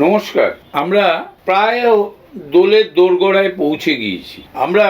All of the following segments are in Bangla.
নমস্কার। আমরা প্রায় দোলের দোরগোড়ায় পৌঁছে গিয়েছি। আমরা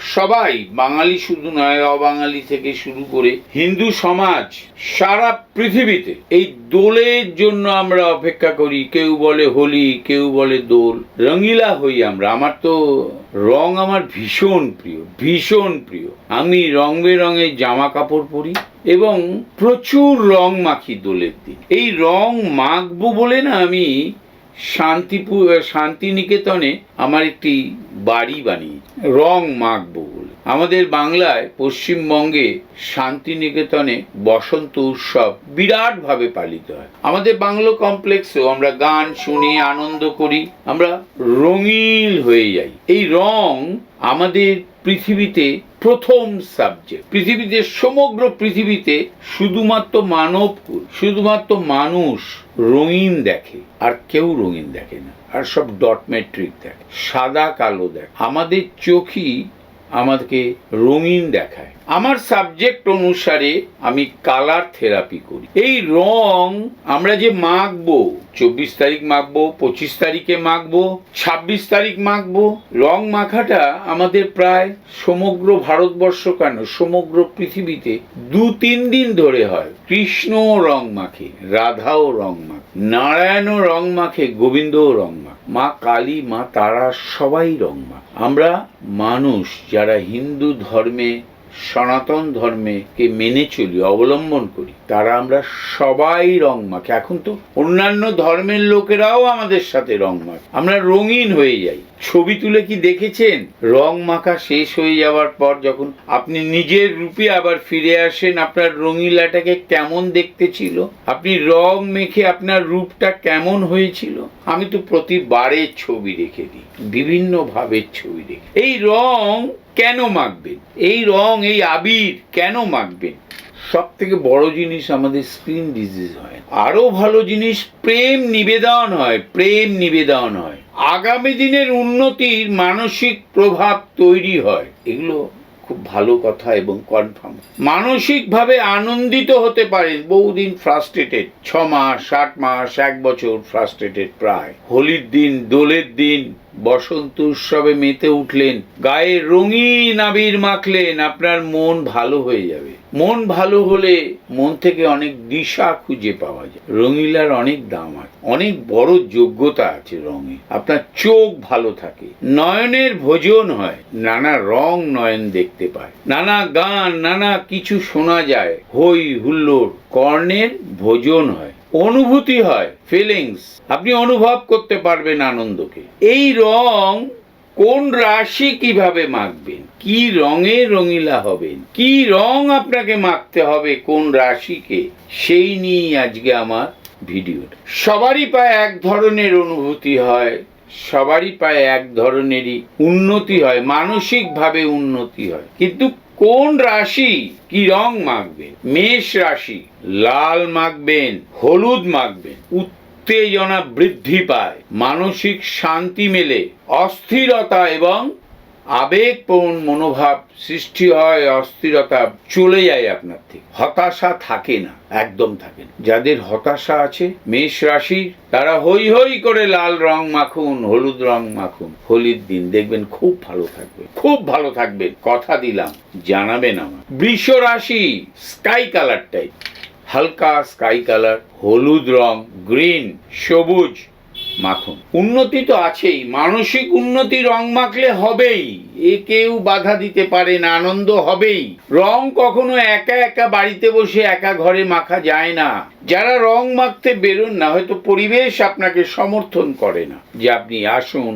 সবাই বাঙালি শুধু নয়, অবাঙালি থেকে শুরু করে হিন্দু সমাজ, সারা পৃথিবীতে এই দোলের জন্য আমরা অপেক্ষা করি। কেউ বলে হোলি, কেউ বলে দোল। রঙিলা হই আমরা। আমার তো রং আমার ভীষণ প্রিয় ভীষণ প্রিয়। আমি রং বেরঙের জামা কাপড় পরি। এবং প্রচুর রং মাখি দোলের দিন। এই রং মাখবো বলে না আমি শান্তিপুর শান্তিনিকেতনে আমার একটি বাড়ি বানিয়ে রং মাখবো বলে। আমাদের বাংলায় পশ্চিমবঙ্গে শান্তিনিকেতনে বসন্ত উৎসব বিরাটভাবে পালিত হয়। আমাদের বাংলো কমপ্লেক্সেও আমরা গান শুনি, আনন্দ করি, আমরা রঙিন হয়ে যাই। এই রং আমাদের পৃথিবীতে প্রথম সাবজেক্ট পৃথিবীতে, সমগ্র পৃথিবীতে শুধুমাত্র মানব, শুধুমাত্র মানুষ রঙিন দেখে, আর কেউ রঙিন দেখে না। আর সব ডট ম্যাট্রিক দেখে, সাদা কালো দেখে। আমাদের চোখই আমাদেরকে রঙিন দেখায়। আমার সাবজেক্ট অনুসারে আমি কালার থেরাপি করি। এই রং আমরা যে মাখবো, চব্বিশ তারিখ মাখবো, পঁচিশ তারিখে মাখবো, ছাব্বিশ তারিখ মাখবো, রং মাখাটা আমাদের প্রায় সমগ্র ভারতবর্ষ কেন? সমগ্র পৃথিবীতে দু তিন দিন ধরে হয়। কৃষ্ণ রং মাখে, রাধাও রং মাখে। নারায়ণও রং মাখে, গোবিন্দও রং মাখ। মা কালী, মা তারা সবাই রং মাখ। আমরা মানুষ যারা হিন্দু ধর্মে সনাতন ধর্মে কে মেনে চলি, অবলম্বন করি। তারা আমরা সবাই রং মাখে এখন তো অন্যান্য ধর্মের লোকেরাও আমাদের সাথে রং মাখে আমরা রঙিন হয়ে যাই। ছবি তুলে কি দেখেছেন? রং মাখা শেষ হয়ে যাওয়ার পর যখন আপনি নিজের রূপে আবার ফিরে আসেন, আপনার রঙিলাটাকে কেমন দেখতে ছিল? আপনি রং মেখে আপনার রূপটা কেমন হয়েছিল? আমি তো প্রতিবারের ছবি রেখে দিই বিভিন্ন ভাবের ছবি রেখে এই রং কেন মাখবেন? এই রং এই আবির কেন মাখবেন সব থেকে বড় জিনিস আমাদের স্ক্রিন ডিজিজ হয়। আরও ভালো জিনিস, প্রেম নিবেদন হয়, প্রেম নিবেদন হয়। আগামী দিনের উন্নতির মানসিক প্রভাব তৈরি হয়। এগুলো খুব ভালো কথা এবং কনফার্ম মানসিকভাবে আনন্দিত হতে পারেন, বহুদিন ফ্রাস্ট্রেটেড ছ মাস, আট মাস, এক বছর ফ্রাস্ট্রেটেড প্রায়। হোলির দিন, দোলের দিন বসন্ত উৎসবে মেতে উঠলেন, গায়ে রঙিন আবির মাখলেন, আপনার মন ভালো হয়ে যাবে। মন ভালো হলে মন থেকে অনেক দিশা খুঁজে পাওয়া যায়। রঙিলার অনেক দাম আছে, অনেক বড় যোগ্যতা আছে রঙে। আপনার চোখ ভালো থাকে, নয়নের ভোজন হয়, নানা রং নয়ন দেখতে পায়। নানা গান, নানা কিছু শোনা যায় হই হুল্লোড়, কর্ণের ভোজন হয়। অনুভূতি হয় ফিলিংস আপনি অনুভব করতে পারবেন আনন্দকে। এই রং কোন রাশি কীভাবে মাখবেন? কি রঙে রঙিলা হবেন? কি রং আপনাকে মাখতে হবে কোন রাশিকে? সেই নিয়েই আজকে আমার ভিডিও সবারই পায় এক ধরনের অনুভূতি হয়, সবারই পায় এক ধরনেরই উন্নতি হয়, মানসিকভাবে উন্নতি হয়। কিন্তু কোন রাশি কি রং মাখবেন মেষ রাশি, লাল মাখবেন, হলুদ মাখবেন। উত্তেজনা বৃদ্ধি পায়, মানসিক শান্তি মেলে, অস্থিরতা এবং আবেগপূর্ণ মনোভাব সৃষ্টি হয়, অস্থিরতা চলে যায় আপনার থেকে। হতাশা থাকে না, একদম থাকে না। যাদের হতাশা আছে, মেষ রাশির, তারা হই হই করে লাল রং মাখুন, হলুদ রং মাখুন, হোলির দিন দেখবেন খুব ভালো থাকবে, খুব ভালো থাকবেন কথা দিলাম, জানাবেন আমার বৃষ রাশি, স্কাই কালার টাইপ হালকা স্কাই কালার, হলুদ রং, গ্রিন, সবুজ। মাখুন। উন্নতি তো আছেই, মানসিক উন্নতি রং মাখলে হবেই। এ কেউ বাধা দিতে পারে না, আনন্দ হবেই। রং কখনো একা একা বাড়িতে বসে একা ঘরে মাখা যায় না। যারা রং মাখতে বেরোন না, হয়তো পরিবেশ আপনাকে সমর্থন করে না। যে আপনি আসুন,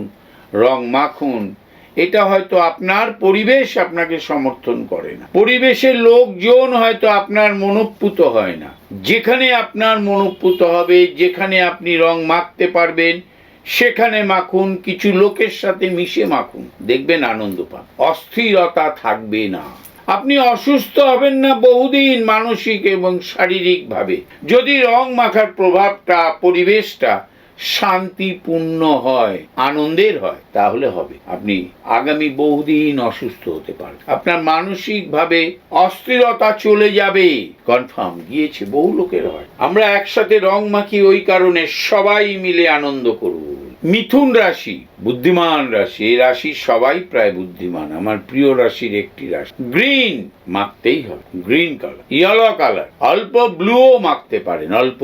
রং মাখুন এটা হয়তো আপনার পরিবেশ আপনাকে সমর্থন করে না। পরিবেশের লোকজন হয়তো আপনার মনোপুত হয় না। যেখানে আপনার মনোপুত হবে, যেখানে আপনি রং মাখতে পারবেন, সেখানে মাখুন, কিছু লোকের সাথে মিশে মাখুন। দেখবেন আনন্দ পান। অস্থিরতা থাকবে না। আপনি অসুস্থ হবেন না বহুদিন মানসিক এবং শারীরিকভাবে। যদি রং মাখার প্রভাবটা, পরিবেশটা শান্তিপূর্ণ হয়, আনন্দের হয়, তাহলে হবে। আপনি আগামী বহুদিন অসুস্থ হতে পারেন আপনার মানসিকভাবে অস্থিরতা চলে যাবে। কনফার্ম, গিয়েছে, বহু লোকের হয়। আমরা একসাথে রং মাখি ওই কারণে সবাই মিলে আনন্দ করব। মিথুন রাশি, বুদ্ধিমান রাশি, এই রাশির সবাই প্রায় বুদ্ধিমান, আমার প্রিয় রাশির একটি রাশি। গ্রিন মাখতেই হবে, গ্রিন কালার ইয়েলো কালার অল্প ব্লুও মাখতে পারেন, অল্প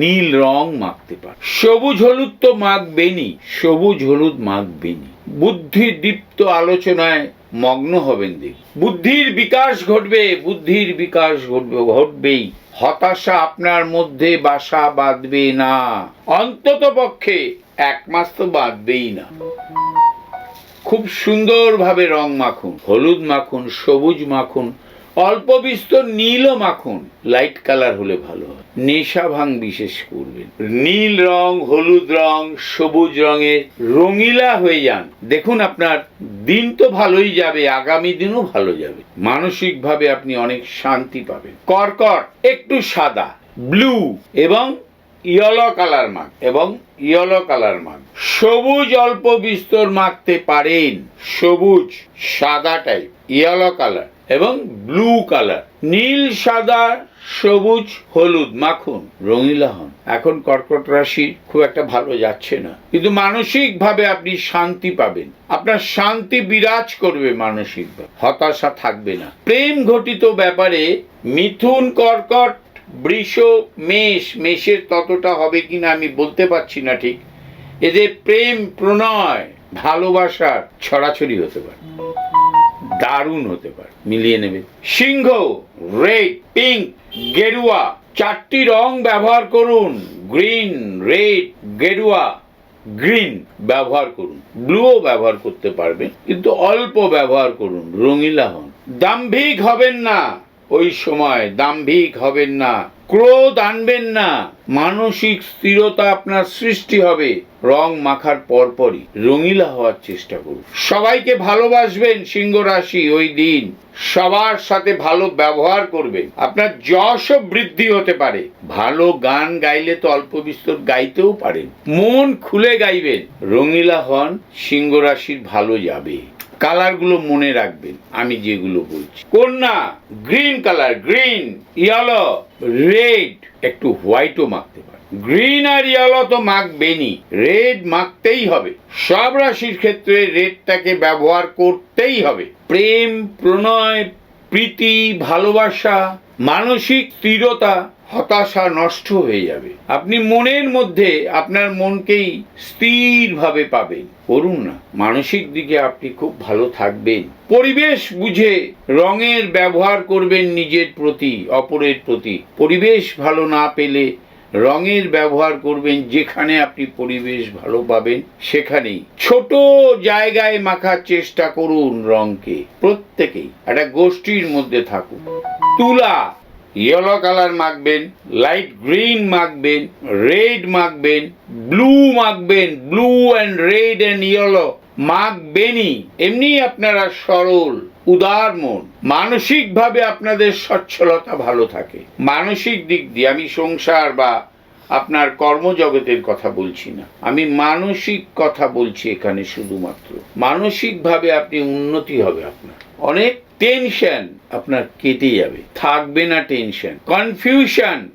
নীল রং মাখতে পারেন। সবুজ হলুদ তো মাখবেনই, সবুজ হলুদ মাখবেনি বুদ্ধি দীপ্ত আলোচনায় মগ্ন হবেন দেখ বুদ্ধির বিকাশ ঘটবে, বুদ্ধির বিকাশ ঘটবে, ঘটবেই। হতাশা আপনার মধ্যে বাসা বাঁধবে না। অন্তত পক্ষে এক মাস তো বাঁধবেই না। খুব সুন্দরভাবে রং মাখুন, হলুদ মাখুন, সবুজ মাখুন, অল্প বিস্তর নীলও মাখুন, লাইট কালার হলে ভালো নেশা ভাঙ বিশেষ করবেন। নীল রং, হলুদ রং, সবুজ রঙের রঙিলা হয়ে যান। দেখুন আপনার দিন তো ভালোই যাবে, আগামী দিনও ভালো যাবে। মানসিকভাবে আপনি অনেক শান্তি পাবেন। কর্কট একটু সাদা, ব্লু এবং ইয়েলো কালার মাখ এবং ইয়েলো কালার মাখ সবুজ অল্প বিস্তর মাখতে পারেন। সবুজ, সাদা টাইপ ইয়েলো কালার এবং ব্লু কালার। নীল, সাদা, সবুজ, হলুদ মাখুন রঙিলা হন এখন কর্কট রাশি খুব একটা ভালো যাচ্ছে না। কিন্তু মানসিকভাবে আপনি শান্তি পাবেন। আপনার শান্তি বিরাজ করবে মানসিকভাবে। হতাশা থাকবে না। প্রেম ঘটিত ব্যাপারে মিথুন কর্কট বৃষ, মেষ, মেষের ততটা হবে কিনা আমি বলতে পারছি না ঠিক। এদের প্রেম, প্রণয়, ভালোবাসার ছড়াছড়ি হতে পারে। দারুণ হতে পারে। মিলিয়ে নেবে। সিংহ, রেড, পিঙ্ক, গেরুয়া, চারটি রং ব্যবহার করুন। গ্রিন, রেড, গেরুয়া, গ্রিন ব্যবহার করুন। ব্লুও ব্যবহার করতে পারবেন কিন্তু অল্প ব্যবহার করুন। রঙিলা হন। দাম্ভিক হবেন না। ওই সময় দাম্ভিক হবেন না, ক্রোধ আনবেন না, মানসিক স্থিরতা আপনার সৃষ্টি হবে, রং মাখার পরপরই রঙিলা হওয়ার চেষ্টা করুন। সবাইকে ভালোবাসবেন সিংহ রাশি ওই দিন, সবার সাথে ভালো ব্যবহার করবেন, আপনার যশও বৃদ্ধি হতে পারে। ভালো গান গাইলে তো অল্প বিস্তর গাইতেও পারেন, মন খুলে গাইবেন, রঙিলা হন সিংহ রাশির ভালো যাবে। কালারগুলো মনে রাখবেন, আমি যেগুলো বলছি। কন্যা, green colour, green, yellow, red, একটু হোয়াইটও মাখতে পারে গ্রিন আর ইয়েলো তো মাখবেনই, রেড মাখতেই হবে। সব রাশির ক্ষেত্রে রেডটাকে ব্যবহার করতেই হবে। প্রেম, প্রণয়, প্রীতি, ভালোবাসা, মানসিক স্থিরতা হতাশা নষ্ট হয়ে যাবে। আপনি মনের মধ্যে আপনার মনকেই স্থিরভাবে পাবেন। করুন না, মানসিক দিকে আপনি খুব ভালো থাকবেন। পরিবেশ বুঝে রঙের ব্যবহার করবেন নিজের প্রতি, অপরের প্রতি। পরিবেশ ভালো না পেলে রঙের ব্যবহার করবেন যেখানে আপনি পরিবেশ ভালো পাবেন, সেখানেই। ছোট জায়গায় মাখার চেষ্টা করুন রঙকে, প্রত্যেকেই। একটা গোষ্ঠীর মধ্যে থাকুন। তুলা ইয়েলো কালার মাখবেন, লাইট গ্রিন মাখবেন, রেড মাখবেন, blue মাখবেন, blue and red and yellow মাখবেনই। এমনি আপনারা সরল, উদার মন। মানসিকভাবে আপনাদের সচ্ছলতা ভালো থাকে। মানসিক দিক দিয়ে আমি সংসার বা আপনার কর্মজগতের কথা বলছি না। আমি মানসিক কথা বলছি এখানে শুধুমাত্র। মানসিকভাবে আপনি উন্নতি হবে আপনার। অনেক টেনশন আপনার কেটে যাবে। থাকবে না টেনশন কনফিউশন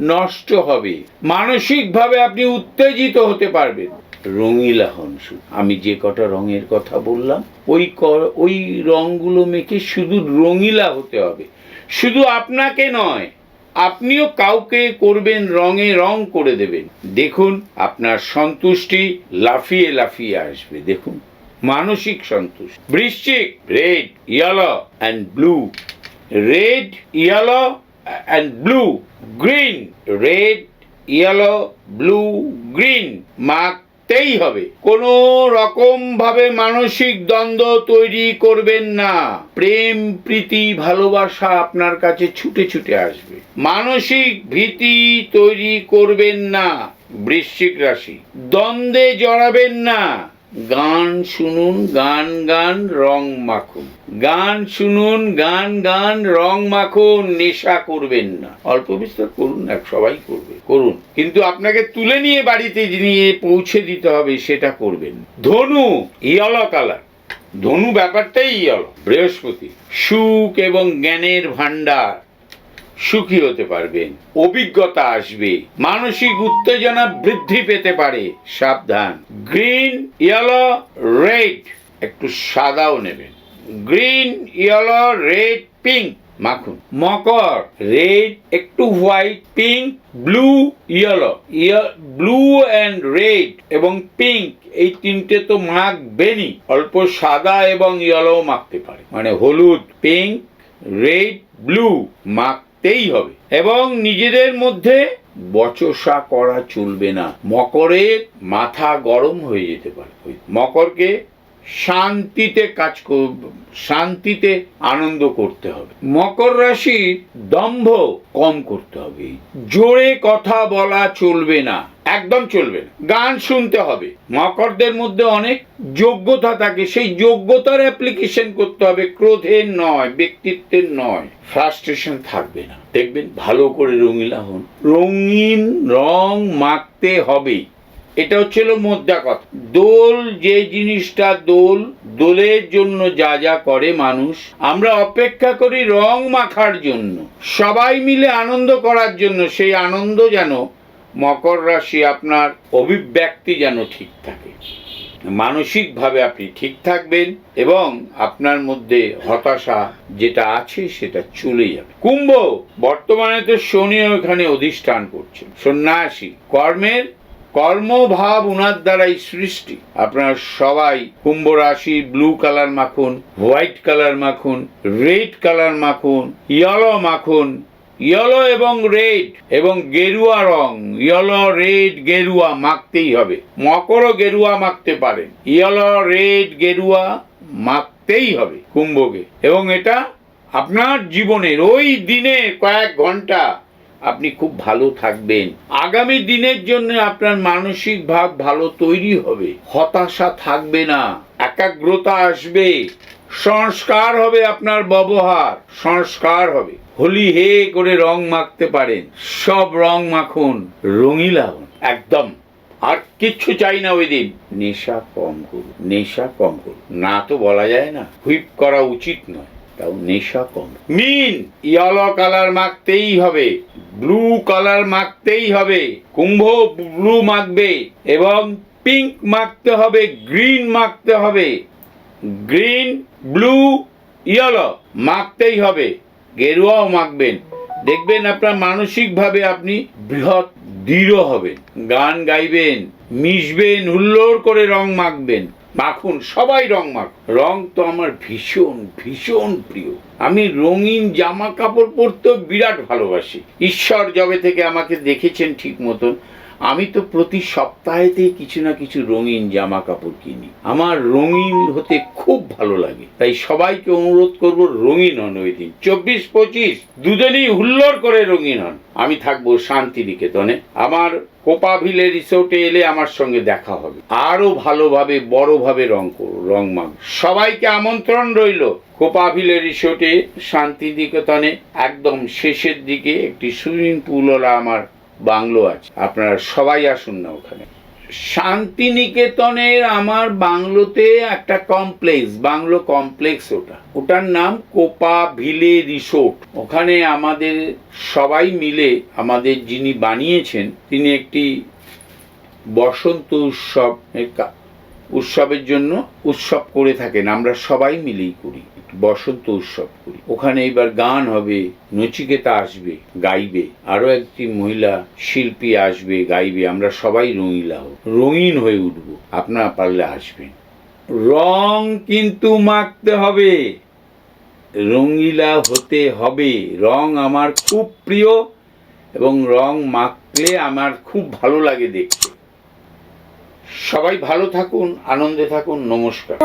নষ্ট হবে। মানসিকভাবে আপনি উত্তেজিত হতে পারবেন। রঙিলা হন আমি যে কটা রঙের কথা বললাম, ওই ওই রঙগুলো মেখে শুধু রঙিলা হতে হবে। শুধু আপনাকে নয় আপনিও কাউকে করবেন রঙে রং করে দেবেন। দেখুন, আপনার সন্তুষ্টি লাফিয়ে লাফিয়ে আসবে, দেখুন। মানসিক সন্তুষ্টি। বৃশ্চিক, red, yellow and blue red, yellow and blue green, red, yellow, blue, green. মাখতেই হবে। কোনো রকম ভাবে মানসিক দ্বন্দ্ব তৈরি করবেন না। প্রেম, প্রীতি, ভালোবাসা আপনার কাছে ছুটে ছুটে আসবে। মানসিক ভীতি তৈরি করবেন না বৃশ্চিক রাশি। দ্বন্দ্বে জড়াবেন না। গান শুনুন, গান গান, রং মাখুন। গান শুনুন, গান গান, রং মাখুন, নেশা করবেন না। অল্প বিস্তর করুন না সবাই করবে। করুন। কিন্তু আপনাকে তুলে নিয়ে বাড়িতে নিয়ে পৌঁছে দিতে হবে, সেটা করবেন। ধনু, ইয়লো কালার। ধনু ব্যাপারটাই ইয়লো। বৃহস্পতি। সুখ এবং জ্ঞানের ভান্ডার সুখী হতে পারবেন অভিজ্ঞতা আসবে, মানসিক উত্তেজনা বৃদ্ধি পেতে পারে। সাবধান। গ্রিন, ইয়েলো, রেড, একটু সাদাও নেবেন। গ্রিন, ইয়েলো, রেড, পিঙ্ক মাখুন। মকর, রেড, একটু white, pink, blue, yellow. Blue and red এবং পিঙ্ক, এই তিনটে তো মাখবেনই। অল্প সাদা এবং ইয়েলো মাখতে পারে। মানে হলুদ, পিঙ্ক, রেড, ব্লু মাখতেই হবে। এবং নিজেদের মধ্যে বচসা করা চলবে না। মকরের মাথা গরম হয়ে যেতে পারে। মকরকে শান্তিতে কাজ শান্তিতে আনন্দ করতে হবে। মকর রাশির দম্ভ কম করতে হবে। জোরে কথা বলা চলবে না, একদম চলবে না। গান শুনতে হবে। মকরদের মধ্যে অনেক যোগ্যতা থাকে, সেই যোগ্যতার অ্যাপ্লিকেশন করতে হবে। ক্রোধের নয় ব্যক্তিত্বের নয় ফ্রাস্ট্রেশন থাকবে না। দেখবেন ভালো করে রঙিলা হন। রঙিন রং মাখতে হবে। এটা হচ্ছিল মোদ্দা কথা। দোল, যে জিনিসটা দোল, দোলের জন্য যা যা করে মানুষ, আমরা অপেক্ষা করি রং মাখার জন্য। সবাই মিলে আনন্দ করার জন্য, সেই আনন্দ যেন মকর রাশি আপনার অভিব্যক্তি যেন ঠিক থাকে। মানসিকভাবে আপনি ঠিক থাকবেন এবং আপনার মধ্যে হতাশা যেটা আছে সেটা চলে যাবে। কুম্ভ, বর্তমানে তো শনি ওখানে অধিষ্ঠান করছেন সন্ন্যাসী, কর্মের কর্মভাব উনার দ্বারাই সৃষ্টি। আপনারা সবাই কুম্ভ রাশি ব্লু কালার মাখুন হোয়াইট কালার মাখুন রেড কালার মাখুন ইয়েলো মাখুন ইয়েলো এবং রেড এবং গেরুয়া রং। ইয়েলো রেড গেরুয়া মাখতেই হবে। মকরও গেরুয়া মাখতে পারেন। ইয়েলো রেড গেরুয়া মাখতেই হবে কুম্ভকে। এবং এটা আপনার জীবনের ওই দিনে কয়েক ঘণ্টা আপনি খুব ভালো থাকবেন। আগামী দিনের জন্য আপনার মানসিক ভাব ভালো তৈরি হবে। হতাশা থাকবে না। একাগ্রতা আসবে। সংস্কার হবে আপনার ব্যবহার। সংস্কার হবে। হোলি হে করে রং মাখতে পারেন। সব রং মাখুন, রঙিলা হন। একদম। আর কিচ্ছু চাই না ওই দিন। নেশা কম করুন। নেশা কম করুন। না তো বলা যায় না। হুইপ করা উচিত নয়। তাও নেশা কম। মিন ইয়েলো কালার মাখতেই হবে ব্লু কালার মাখতেই হবে, কুম্ভ ব্লু মাখবে এবং পিঙ্ক মাখতে হবে গ্রিন মাখতে হবে। গ্রিন ব্লু ইয়েলো মাখতেই হবে, গেরুয়াও মাখবেন। দেখবেন আপনার মানসিকভাবে আপনি বৃহৎ দৃঢ় হবেন, গান গাইবেন, মিশবেন, হুল্লোড় করে রং মাখবেন। মাখুন, সবাই রং মাখ। রং তো আমার ভীষণ ভীষণ প্রিয়। আমি রঙিন জামা কাপড় পরতেও বিরাট ভালোবাসি। ঈশ্বর জবে থেকে আমাকে দেখেছেন ঠিক মতন আমি তো প্রতি সপ্তাহেতেই কিছু না কিছু রঙিন জামা কাপড় কিনি। আমার রঙিন হতে খুব ভালো লাগে। তাই সবাইকে অনুরোধ করব রঙিন হন ওই দিন। চব্বিশ, পঁচিশ দুদিনই হুল্লোড় করে রঙিন হন। আমি থাকব শান্তিনিকেতনে। আমার কোপাভিলে রিসোর্টে এলে আমার সঙ্গে দেখা হবে। আরও ভালোভাবে, বড়ভাবে রং করো রং মাখ সবাইকে আমন্ত্রণ রইল কোপাভিলে রিসোর্টে শান্তিনিকেতনে। একদম শেষের দিকে একটি সুইমিং পুল পুলওয়ালা আমার বাংলো আছে। আপনারা সবাই আসুন না ওখানে। শান্তিনিকেতনের আমার বাংলোতে একটা কমপ্লেক্স বাংলো কমপ্লেক্স ওটা। ওটার নাম কোপা ভিলে রিসোর্ট। ওখানে আমাদের সবাই মিলে, আমাদের যিনি বানিয়েছেন, তিনি একটি বসন্ত উৎসব উৎসবের জন্য উৎসব করে থাকেন। আমরা সবাই মিলেই করি বসন্ত উৎসব করি। ওখানে এবার গান হবে, নচিকেতা আসবে, গাইবে। আরও একটি মহিলা শিল্পী আসবে, গাইবে। আমরা সবাই রঙিলা হব, রঙিন হয়ে উঠব। আপনারা পারলে আসবেন। রং কিন্তু মাখতে হবে, রঙিলা হতে হবে। রং আমার খুব প্রিয় এবং রং মাখলে আমার খুব ভালো লাগে দেখতে। সবাই ভালো থাকুন আনন্দে থাকুন নমস্কার।